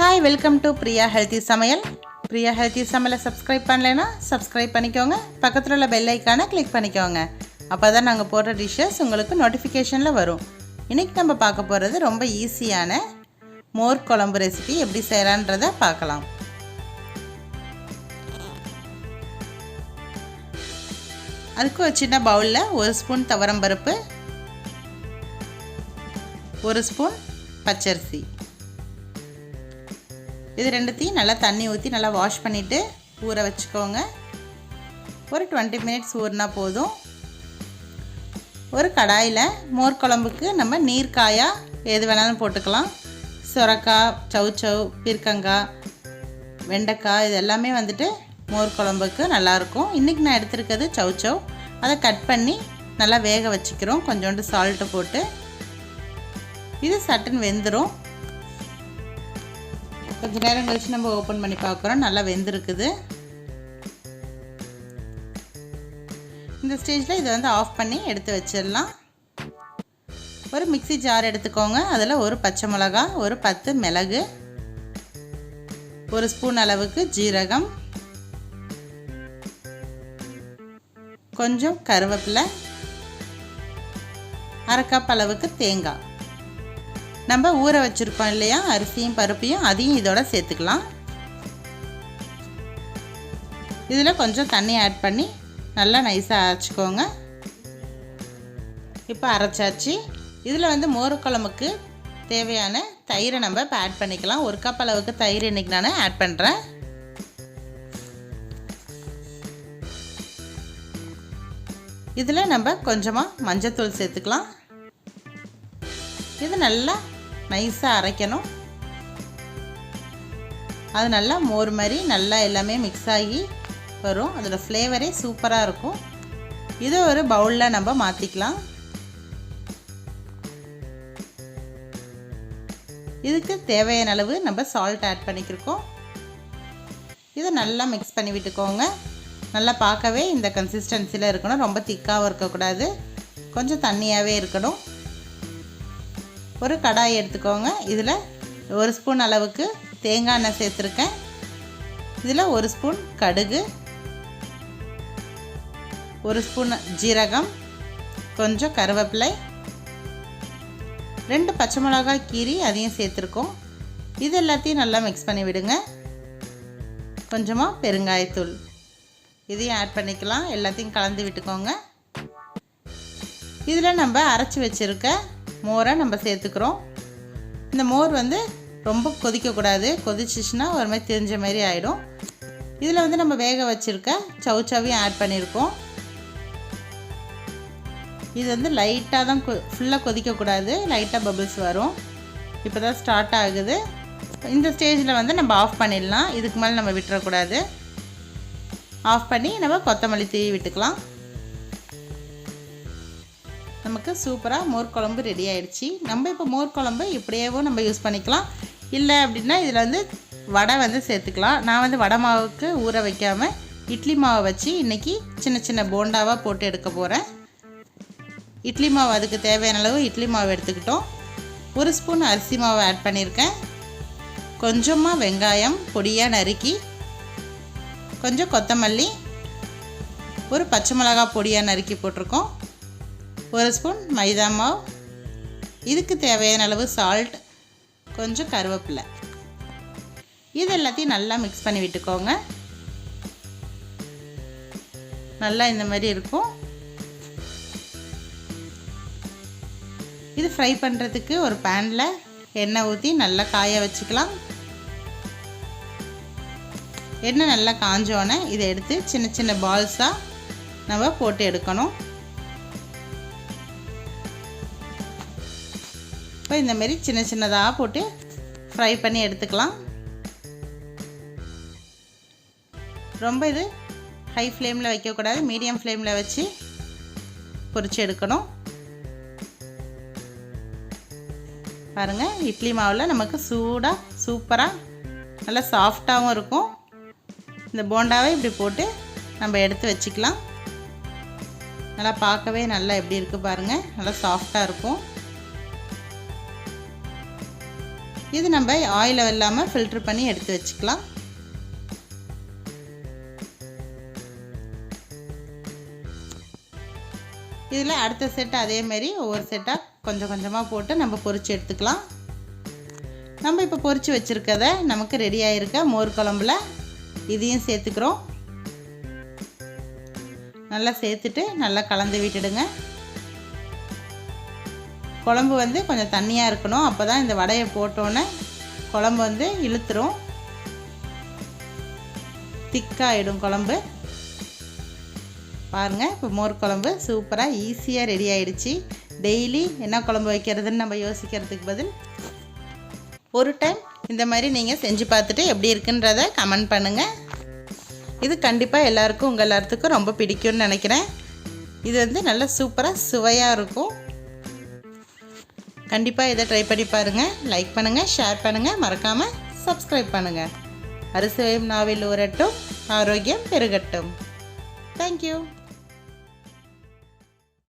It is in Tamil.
Hi welcome to Priya healthy சமையல் பிரியா ஹெல்த்தி சமையலை சப்ஸ்கிரைப் பண்ணலைன்னா சப்ஸ்கிரைப் பண்ணிக்கோங்க. பக்கத்தில் உள்ள பெல் ஐக்கானை கிளிக் பண்ணிக்கோங்க. அப்போ தான் நாங்கள் போடுற டிஷ்ஷஸ் உங்களுக்கு நோட்டிஃபிகேஷனில் வரும். இன்றைக்கி நம்ம பார்க்க போகிறது ரொம்ப ஈஸியான மோர் குழம்பு ரெசிபி எப்படி செய்யலான்றதை பார்க்கலாம். அதுக்கு ஒரு சின்ன பவுலில் ஒரு ஸ்பூன் துவரம்பருப்பு ஒரு ஸ்பூன் பச்சரிசி. இது ரெண்டுத்தையும் நல்லா தண்ணி ஊற்றி நல்லா வாஷ் பண்ணிவிட்டு ஊற வச்சுக்கோங்க. ஒரு டுவெண்ட்டி மினிட்ஸ் ஊறினா போதும். ஒரு கடாயில் மோர் குழம்புக்கு நம்ம நீர்க்காயாக எது வேணாலும் போட்டுக்கலாம். சுரக்காய் சவுச்சவ் பீர்க்கங்காய் வெண்டைக்காய் இது எல்லாமே வந்துட்டு மோர் குழம்புக்கு நல்லாயிருக்கும். இன்றைக்கி நான் எடுத்திருக்கிறது சவுச்சவ் அதை கட் பண்ணி நல்லா வேக வச்சுக்கிறோம். கொஞ்சோண்டு சால்ட்டு போட்டு. இது சட்டுன்னு வெந்துடும் கொஞ்ச நேரம் கழிச்சு நம்ம ஓப்பன் பண்ணி பார்க்குறோம். நல்லா வெந்திருக்குது. இந்த ஸ்டேஜில் இதை வந்து ஆஃப் பண்ணி எடுத்து வச்சிடலாம். ஒரு மிக்சி ஜார் எடுத்துக்கோங்க. அதில் ஒரு பச்சை மிளகா ஒரு பத்து மிளகு ஒரு ஸ்பூன் அளவுக்கு ஜீரகம் கொஞ்சம் கருவேப்பிலை அரை கப் அளவுக்கு தேங்காய். நம்ம ஊற வச்சுருப்போம் இல்லையா? அரிசியும் பருப்பையும் அதையும் இதோட சேர்த்துக்கலாம். இதில் கொஞ்சம் தண்ணி ஆட் பண்ணி நல்லா நைஸாக அரைச்சிக்கோங்க. இப்போ அரைச்சாச்சு. இதில் வந்து மோர் குழம்புக்கு தேவையான தயிரை நம்ம இப்போ ஆட் பண்ணிக்கலாம். ஒரு கப் அளவுக்கு தயிர் இன்றைக்கி நான் ஆட் பண்ணுறேன் இதில் நம்ம கொஞ்சமாக மஞ்சத்தூள் சேர்த்துக்கலாம். இது நல்லா நைஸாக அரைக்கணும். அது நல்லா மோர் மாதிரி நல்லா எல்லாமே மிக்ஸ் ஆகி வரும். அதோட ஃப்ளேவரே சூப்பராக இருக்கும். இதை ஒரு பவுலில் நம்ம மாற்றிக்கலாம் இதுக்கு தேவையான அளவு நம்ம சால்ட் ஆட் பண்ணிக்கிருக்கோம். இதை நல்லா மிக்ஸ் பண்ணி விட்டுக்கோங்க. நல்லா பார்க்கவே இந்த கன்சிஸ்டன்சியில் இருக்கணும். ரொம்ப திக்காகவும் இருக்கக்கூடாது. கொஞ்சம் தண்ணியாகவே இருக்கணும். ஒரு கடாய் எடுத்துக்கோங்க. இதில் ஒரு ஸ்பூன் அளவுக்கு தேங்காய் எண்ணெய் சேர்த்துருக்கேன். இதில் ஒரு ஸ்பூன் கடுகு ஒரு ஸ்பூன் ஜீரகம் கொஞ்சம் கருவேப்பிலை ரெண்டு பச்சை மிளகாய் கீரி அதையும் சேர்த்துருக்கோம். இது எல்லாத்தையும் நல்லா மிக்ஸ் பண்ணி விடுங்க. கொஞ்சமாக பெருங்காயத்தூள். இதையும் ஆட் பண்ணிக்கலாம். எல்லாத்தையும் கலந்து விட்டுக்கோங்க. இதில் நம்ம அரைச்சி வச்சுருக்க மோரை நம்ம சேர்த்துக்கிறோம். இந்த மோர் வந்து ரொம்ப கொதிக்கக்கூடாது. கொதிச்சிச்சுன்னா ஒரு மாதிரி தெரிஞ்ச மாதிரி ஆகிடும் இதில் வந்து நம்ம வேக வச்சுருக்க சவுச்சவையும் ஆட் பண்ணியிருக்கோம். இது வந்து லைட்டாக தான் கொ ஃபுல்லாக கொதிக்கக்கூடாது. லைட்டாக பபிள்ஸ் வரும். இப்போ தான் ஸ்டார்ட் ஆகுது. இந்த ஸ்டேஜில் வந்து நம்ம ஆஃப் பண்ணிடலாம். இதுக்கு மேலே நம்ம விட்டுறக்கூடாது. ஆஃப் பண்ணி நம்ம கொத்தமல்லி தீவி விட்டுக்கலாம். நமக்கு சூப்பராக மோர் குழம்பு ரெடி ஆயிடுச்சு. நம்ம இப்போ மோர் குழம்பு இப்படியேவும் நம்ம யூஸ் பண்ணிக்கலாம். இல்லை அப்படின்னா இதில் வந்து வடை வந்து சேர்த்துக்கலாம். நான் வந்து வடை மாவுக்கு ஊற வைக்காமல் இட்லி மாவை வச்சு இன்றைக்கி சின்ன சின்ன போண்டாவாக போட்டு எடுக்க போகிறேன் இட்லி மாவு அதுக்கு தேவையான அளவு இட்லி மாவு எடுத்துக்கிட்டோம். ஒரு ஸ்பூன் அரிசி மாவு ஆட் பண்ணியிருக்கேன். கொஞ்சமாக வெங்காயம் பொடியாக நறுக்கி கொஞ்சம் கொத்தமல்லி ஒரு பச்சை மிளகா பொடியாக நறுக்கி போட்டிருக்கோம். ஒரு ஸ்பூன் மைதா மாவு. இதுக்கு தேவையான அளவு சால்ட் கொஞ்சம் கருவேப்பிலை. இது எல்லாத்தையும் நல்லா மிக்ஸ் பண்ணி விட்டுக்கோங்க. நல்லா இந்த மாதிரி இருக்கும். இது ஃப்ரை பண்ணுறதுக்கு ஒரு பேனில் எண்ணெய் ஊற்றி நல்லா காய வச்சுக்கலாம். எண்ணெய் நல்லா காஞ்சோடனே இதை எடுத்து சின்ன சின்ன பால்ஸாக நம்ம போட்டு எடுக்கணும். இப்போ இந்தமாரி சின்ன சின்னதாக போட்டு ஃப்ரை பண்ணி எடுத்துக்கலாம். ரொம்ப இது ஹை ஃப்ளேமில் வைக்கக்கூடாது. மீடியம் ஃப்ளேமில் வச்சு பொறிச்சு எடுக்கணும். பாருங்கள் இட்லி மாவில் நமக்கு சூடாக சூப்பராக நல்லா சாஃப்டாகவும் இருக்கும். இந்த போண்டாவை இப்படி போட்டு நம்ம எடுத்து வச்சுக்கலாம். நல்லா பார்க்கவே நல்லா எப்படி இருக்குது பாருங்கள் நல்லா சாஃப்டாக இருக்கும். இது நம்ம ஆயிலை இல்லாமல் ஃபில்ட்ரு பண்ணி எடுத்து வச்சுக்கலாம். இதில் அடுத்த செட் அதேமாரி ஒவ்வொரு செட்டாக கொஞ்சம் கொஞ்சமாக போட்டு நம்ம பொரித்து எடுத்துக்கலாம். நம்ம இப்போ பொரித்து வச்சுருக்கத நமக்கு ரெடி ஆகிருக்க மோர் குழம்புல இதையும் சேர்த்துக்கிறோம். நல்லா சேர்த்துட்டு நல்லா கலந்து விட்டுடுங்க. குழம்பு வந்து கொஞ்சம் தண்ணியாக இருக்கணும். அப்போ தான் இந்த வடையை போட்டோன்னே குழம்பு வந்து இழுத்துரும். திக்காகிடும் குழம்பு. பாருங்கள் இப்போ மோர் குழம்பு சூப்பராக ஈஸியாக ரெடி ஆகிடுச்சி டெய்லி என்ன குழம்பு வைக்கிறதுன்னு நம்ம யோசிக்கிறதுக்கு பதில் ஒரு டைம் இந்த மாதிரி நீங்கள் செஞ்சு பார்த்துட்டு எப்படி இருக்குன்றத கமெண்ட் பண்ணுங்கள் இது கண்டிப்பாக எல்லாருக்கும் உங்கள் எல்லாத்துக்கும் ரொம்ப பிடிக்கும்னு நினைக்கிறேன். இது வந்து நல்லா சூப்பராக சுவையாக இருக்கும். கண்டிப்பாக இதை ட்ரை பண்ணி பாருங்கள் லைக் பண்ணுங்கள் ஷேர் பண்ணுங்கள் மறக்காமல் சப்ஸ்கிரைப் பண்ணுங்கள் அரிசி நாவில் ஊரட்டும் ஆரோக்கியம் பெருகட்டும். தேங்க்யூ